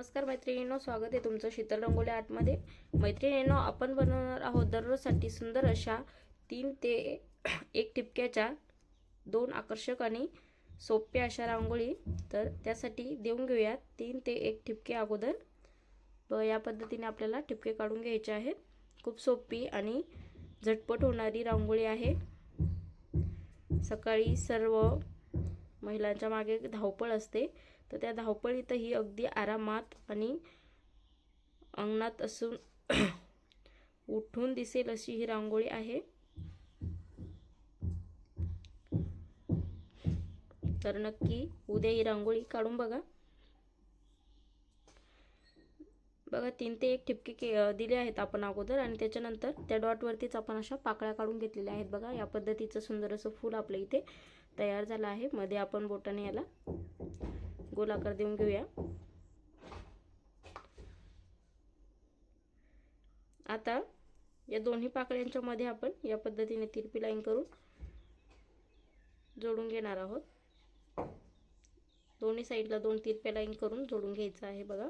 नमस्कार मैत्रिणींनो स्वागत आहे तुमचं शीतल रंगोली आर्टमध्ये मैत्रिणींनो आपण बनवणार आहोत दररोजसाठी सुंदर अशा तीन ते एक टिपक्याच्या दोन आकर्षक आणि सोप्या अशा रांगोळी. तर त्यासाठी देऊन घेऊयात तीन ते एक ठिपके अगोदर. व या पद्धतीने आपल्याला ठिपके काढून घ्यायचे आहेत. खूप सोपी आणि झटपट होणारी रांगोळी आहे. सकाळी सर्व महिलांच्या मागे धावपळ असते. तर त्या धावपळीतही अगदी आरामात आणि अंगणात असून उठून दिसेल अशी ही रांगोळी आहे. तर नक्की उद्या ही रांगोळी काढून बघा. बघा तीन ते एक ठिपके के दिले आहेत आपण अगोदर आणि त्याच्यानंतर त्या डॉटवरतीच आपण अशा पाकळ्या काढून घेतलेल्या आहेत बघा. या पद्धतीचं सुंदर असं फूल आपल्या इथे तयार झालं आहे. मध्ये आपण बोटाने याला गोल आकार देऊन घेऊया. आता या दोन्ही पाकळ्यांच्या मध्ये आपण या पद्धतीने तिरपी लाईन करून जोडून घेणार आहोत. दोन्ही साईडला दोन तिरप्या लाईन करून जोडून घ्यायचं आहे बघा.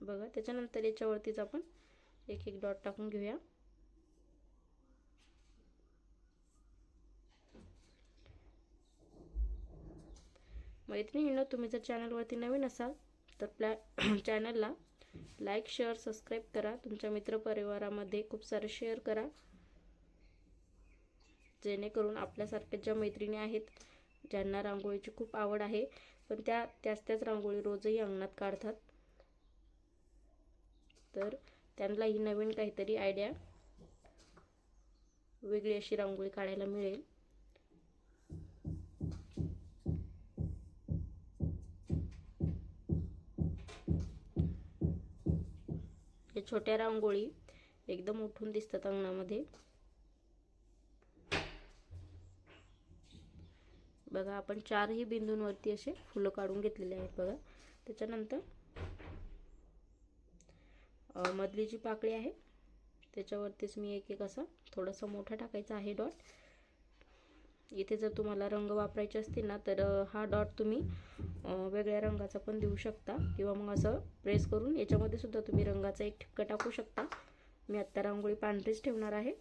बघा त्याच्यानंतर याच्यावरतीच आपण एक एक डॉट टाकून घेऊया. मैत्रिणींनो तुम्ही जर चॅनलवरती नवीन असाल तर प्लॅ चॅनलला लाईक शेअर सबस्क्राईब करा. तुमच्या मित्रपरिवारामध्ये खूप सारे शेअर करा. जेणेकरून आपल्यासारख्या ज्या मैत्रिणी आहेत ज्यांना रांगोळीची खूप आवड आहे पण त्या त्याच त्याच रांगोळी रोजही अंगणात काढतात. तर त्यांना ही नवीन काहीतरी आयडिया वेगळी अशी रांगोळी काढायला मिळेल. अशा छोट्या रांगोळी एकदम उठून दिसतात अंगणामध्ये. बघा आपण चारही बिंदूंवरती असे फुलं काढून घेतलेले आहेत बघा. त्याच्यानंतर मधली जी पाकळी आहे त्याच्यावरतीच मी एक एक असा थोडासा मोठा टाकायचा आहे डॉट. इथे जर तुम्हाला रंग वापरायचे असतील ना तर हा डॉट तुम्ही वेगळ्या रंगाचा पण देऊ शकता. किंवा मग असं प्रेस करून याच्यामध्ये सुद्धा तुम्ही रंगाचा एक ठिपका टाकू शकता. मी आत्ता रांगोळी पांढरीच ठेवणार आहे.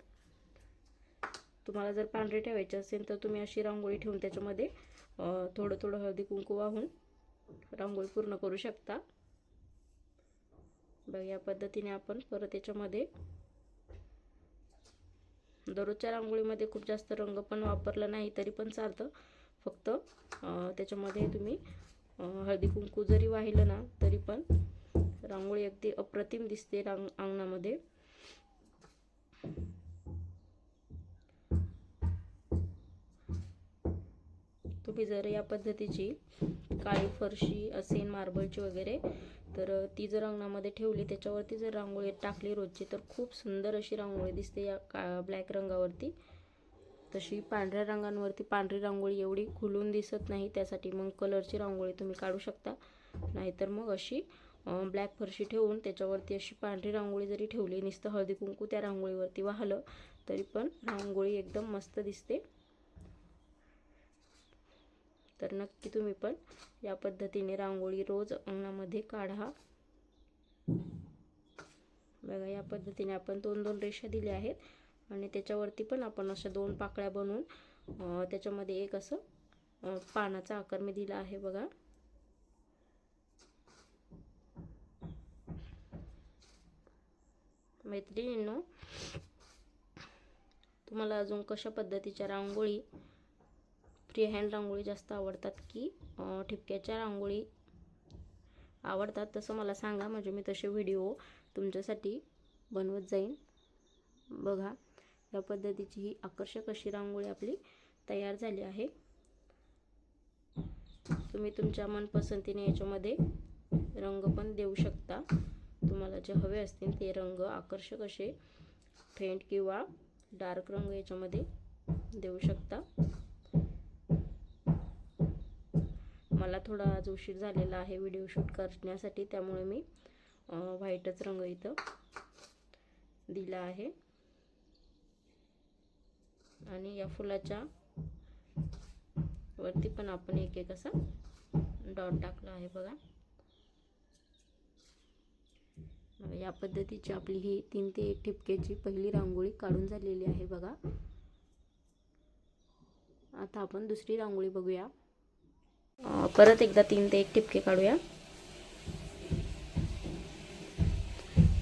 तुम्हाला जर पांढरी ठेवायची असेल तर तुम्ही अशी रांगोळी ठेवून त्याच्यामध्ये थोडं थोडं हळदी कुंकू वाहून रांगोळी पूर्ण करू शकता. बघ या पद्धतीने आपण परत याच्यामध्ये दररोजच्या रांगोळीमध्ये खूप जास्त रंग पण वापरला नाही तरी पण चालतं. फक्त त्याच्यामध्ये तुम्ही हळदी कुंकू जरी वाहिलं ना तरी पण रांगोळी अगदी अप्रतिम दिसते रांग अंगणामध्ये. तुम्ही जर या पद्धतीची काळी फरशी असेल मार्बलची वगैरे तर ती जर अंगणामध्ये ठेवली त्याच्यावरती जर रांगोळी टाकली रोजची तर खूप सुंदर अशी रांगोळी दिसते या का ब्लॅक रंगावरती. तशी पांढऱ्या रंगांवरती पांढरी रांगोळी एवढी खुलून दिसत नाही त्यासाठी मग कलरची रांगोळी तुम्ही काढू शकता. नाहीतर मग अशी ब्लॅक फरशी ठेवून त्याच्यावरती अशी पांढरी रांगोळी जरी ठेवली नुसतं हळदी कुंकू त्या रांगोळीवरती वाहलं तरी पण रांगोळी एकदम मस्त दिसते. तर नक्की तुम्ही पण या पद्धतीने रांगोळी रोज अंगणामध्ये काढा. बघा या पद्धतीने आपण दोन दोन रेषा दिल्या आहेत आणि त्याच्यावरती पण आपण अशा दोन पाकळ्या बनवून त्याच्यामध्ये एक असं पानाचा आकार मी दिला आहे बघा. मैत्रिणींनो तुम्हाला अजून कशा पद्धतीच्या रांगोळी फ्री हँड रांगोळी जास्त आवडतात की ठिपक्याच्या रांगोळी आवडतात तसं मला सांगा. म्हणजे मी तसे व्हिडिओ तुमच्यासाठी बनवत जाईन. बघा या पद्धतीची ही आकर्षक अशी रांगोळी आपली तयार झाली आहे. तुम्ही तुमच्या मनपसंतीने याच्यामध्ये रंग पण देऊ शकता. तुम्हाला जे हवे असतील ते रंग आकर्षक असे फेंट किंवा डार्क रंग याच्यामध्ये देऊ शकता. मला थोडा आज उशीर झालेला आहे व्हिडिओ शूट करण्यासाठी त्यामुळे मी व्हाईटच रंग इथं दिला आहे. आणि या फुलाच्या वरती पण आपण एक एक असा डॉट टाकला आहे बघा. या पद्धतीची आपली ही तीन ते एक ठिपक्याची पहिली रांगोळी काढून झालेली आहे बघा. आता आपण दुसरी रांगोळी बघूया. परत एकदा तीन ते एक ठिपके काढूया.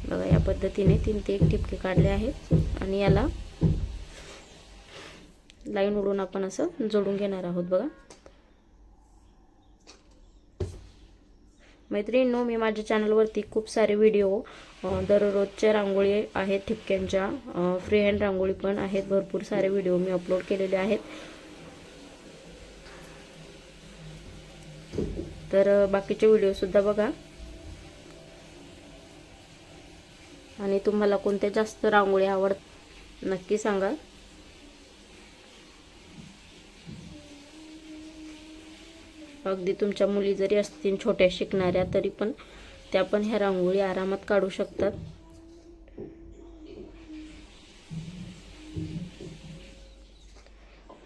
बघा या पद्धतीने तीन ते एक ठिपके काढले आहेत आणि याला लाईन उडून आपण असं जोडून घेणार आहोत बघा. मैत्रिणींनो मी माझ्या चॅनलवरती खूप सारे व्हिडिओ दररोजच्या रांगोळी आहेत ठिपक्यांच्या फ्री हँड रांगोळी पण आहेत भरपूर सारे व्हिडिओ मी अपलोड केलेले आहेत. तर बाकीचे व्हिडिओसुद्धा बघा. आणि तुम्हाला कोणत्या जास्त रांगोळी आवड नक्की सांगा. अगदी तुमच्या मुली जरी असतील छोट्या शिकणाऱ्या तरी पण त्या पण ह्या रांगोळी आरामात काढू शकतात.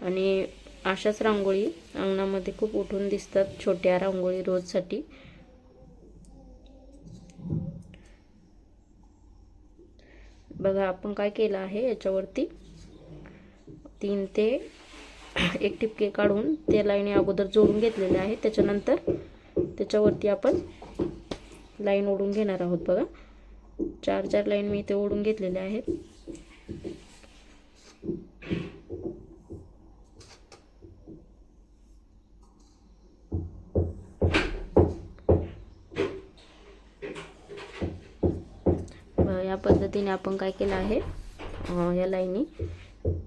आणि अशाच रांगोळी अंगणामध्ये खूप उठून दिसतात छोट्या रांगोळी रोजसाठी. बघा आपण काय केलं आहे याच्यावरती? तीन ते एक टिपके काढून ते लाईनी अगोदर जोडून घेतलेले आहे त्याच्यानंतर त्याच्यावरती आपण लाईन ओढून घेणार आहोत बघा. चार चार लाईन मी इथे ओढून घेतलेल्या आहेत. या पद्धतीने आपण काय केलं आहे? या लाईनी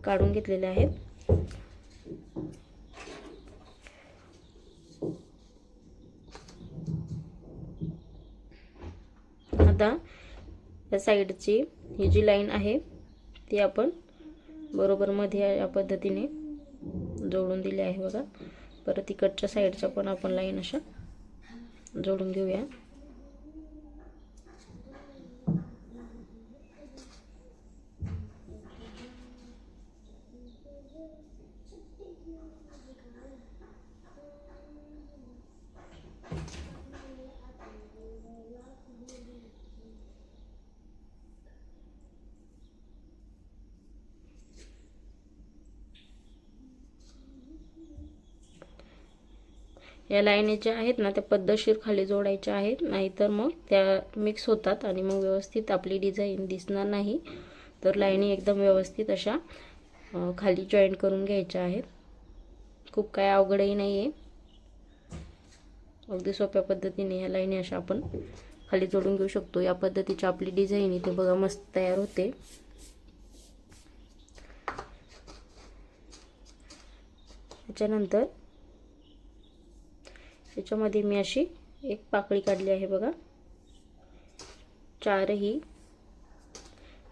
काढून घेतलेल्या आहेत. आता या साईडची ही जी लाईन आहे ती आपण बरोबर मध्ये या पद्धतीने जोडून दिली आहे बघा. परत इकडच्या साईडच्या पण आपण लाईन अशा जोडून घेऊया. या लाईनी ज्या आहेत ना त्या पद्धतशीर खाली जोडायच्या आहेत. नाहीतर मग त्या मिक्स होतात आणि मग व्यवस्थित आपली डिझाईन दिसणार नाही. तर लाईनी एकदम व्यवस्थित अशा खाली जॉईंट करून घ्यायच्या आहेत. खूप काय अवघडही नाही आहे अगदी सोप्या पद्धतीने या लाईनी अशा आपण खाली जोडून घेऊ शकतो. या पद्धतीची आपली डिझाईन इथे बघा मस्त तयार होते. त्याच्यानंतर त्याच्यामध्ये मी अशी एक पाकळी काढली आहे बघा. चारही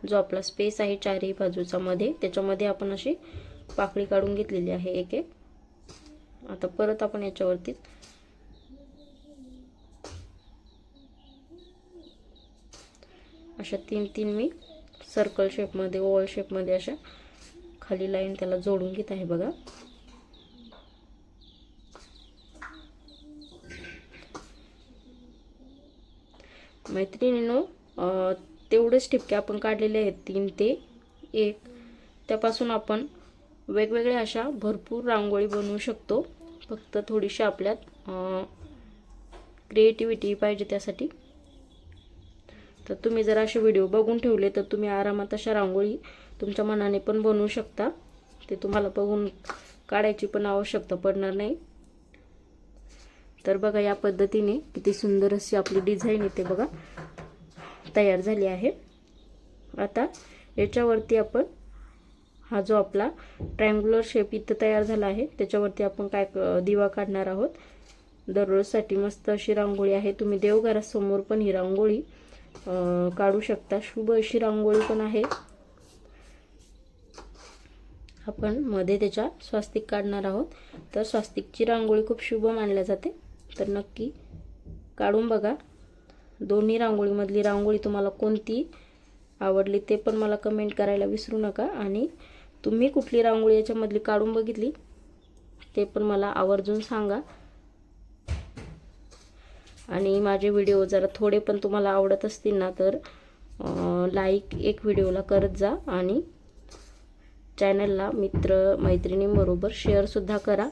जो आपला स्पेस आहे चारही बाजूचा मध्ये. त्याच्यामध्ये आपण अशी पाकळी काढून घेतलेली आहे एक एक. आता परत आपण याच्यावरती अशा तीन तीन मी सर्कल शेपमध्ये ओवल शेपमध्ये अशा खाली लाईन त्याला जोडून घेत आहे बघा. मैत्रिणीनो तेवढेच ठिपके आपण काढलेले आहेत तीन ते एक. त्यापासून आपण वेगवेगळ्या अशा भरपूर रांगोळी बनवू शकतो. फक्त थोडीशी आपल्यात क्रिएटिव्हिटी पाहिजे त्यासाठी. तर तुम्ही जर असे व्हिडिओ बघून ठेवले तर तुम्ही आरामात अशा रांगोळी तुमच्या मनाने पण बनवू शकता. ते तुम्हाला बघून काढायची पण आवश्यकता पडणार नाही. तर बघा या पद्धतीने किती सुंदर अशी आपली डिझाईन येते बघा तयार झाली आहे. आता याच्यावरती आपण हा जो आपला ट्रायंग्युलर शेप इथं तयार झाला आहे त्याच्यावरती आपण काय दिवा काढणार आहोत. दररोजसाठी मस्त अशी रांगोळी आहे. तुम्ही देवघरासमोर पण ही रांगोळी काढू शकता. शुभ अशी रांगोळी पण आहे. आपण मध्ये त्याच्या स्वास्तिक काढणार आहोत. तर स्वास्तिकची रांगोळी खूप शुभ मानल्या जाते. तर नक्की काढून बघा. दोन्ही रांगोळीमधली रांगोळी तुम्हाला कोणती आवडली ते पण मला कमेंट करायला विसरू नका आणि तुम्ही कुठली रांगोळी याच्यामधली काढून बघितली ते पण मला आवर्जून सांगा. आणि माझे व्हिडिओ जरा थोडे पण तुम्हाला आवडत असतील ना तर लाईक एक व्हिडिओला करत जा आणि चॅनलला मित्र मैत्रिणींबरोबर शेअरसुद्धा करा.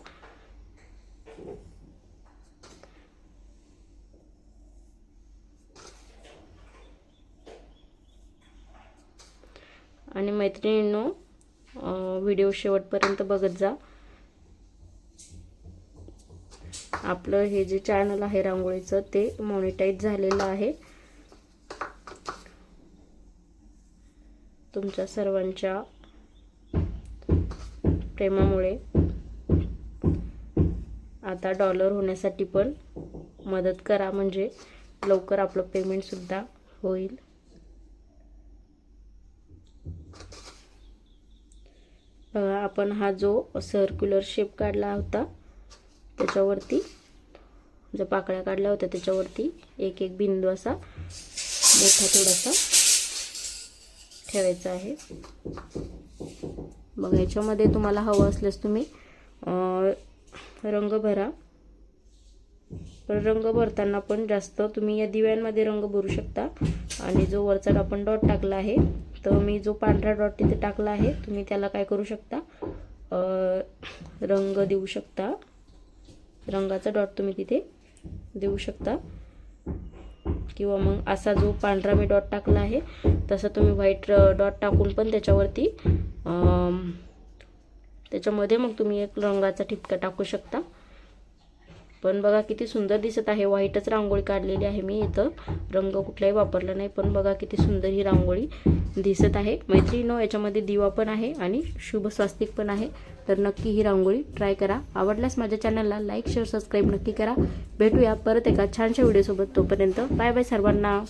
आणि मैत्रिणींनो व्हिडिओ शेवटपर्यंत बघत जा. आपलं हे जे चॅनल आहे रांगोळीचं ते मॉनिटाईज झालेलं आहे. तुमच्या सर्वांच्या प्रेमामुळे. आता डॉलर होण्यासाठी पण मदत करा म्हणजे लवकर आपलं पेमेंटसुद्धा होईल. बघा आपण हा जो सर्क्युलर शेप काढला होता त्याच्यावरती ज्या पाकळ्या काढल्या होत्या त्याच्यावरती एक एक बिंदू असा मोठा थोडासा ठेवायचा आहे. बघा याच्यामध्ये तुम्हाला हवं असल्यास तुम्ही रंग भरा. पण रंग भरताना पण जास्त तुम्ही या दिव्यांमध्ये रंग भरू शकता. आणि जो वरचा आपण डॉट टाकला आहे तर मी जो पांढरा डॉट तिथे टाकला आहे तुम्ही त्याला काय करू शकता? रंग देऊ शकता. रंगाचा डॉट तुम्ही तिथे देऊ शकता. किंवा मग असा जो पांढरा मी डॉट टाकला आहे तसा तुम्ही व्हाईट डॉट टाकून पण त्याच्यावरती त्याच्यामध्ये मग तुम्ही एक रंगाचा ठिपका टाकू शकता. पण बघा किती सुंदर दिसत आहे. व्हाईटच रांगोळी काढलेली आहे मी इथं. रंग कुठलाही वापरला नाही पण बघा किती सुंदर ही रांगोळी दिसत आहे. मैत्रिणो याच्यामध्ये दिवा पण आहे आणि शुभ स्वास्तिक पण आहे. तर नक्की ही रांगोळी ट्राय करा. आवडल्यास माझ्या चॅनलला लाईक शेअर सबस्क्राईब नक्की करा. भेटूया परत एका छानशा व्हिडिओसोबत तोपर्यंत बाय बाय सर्वांना.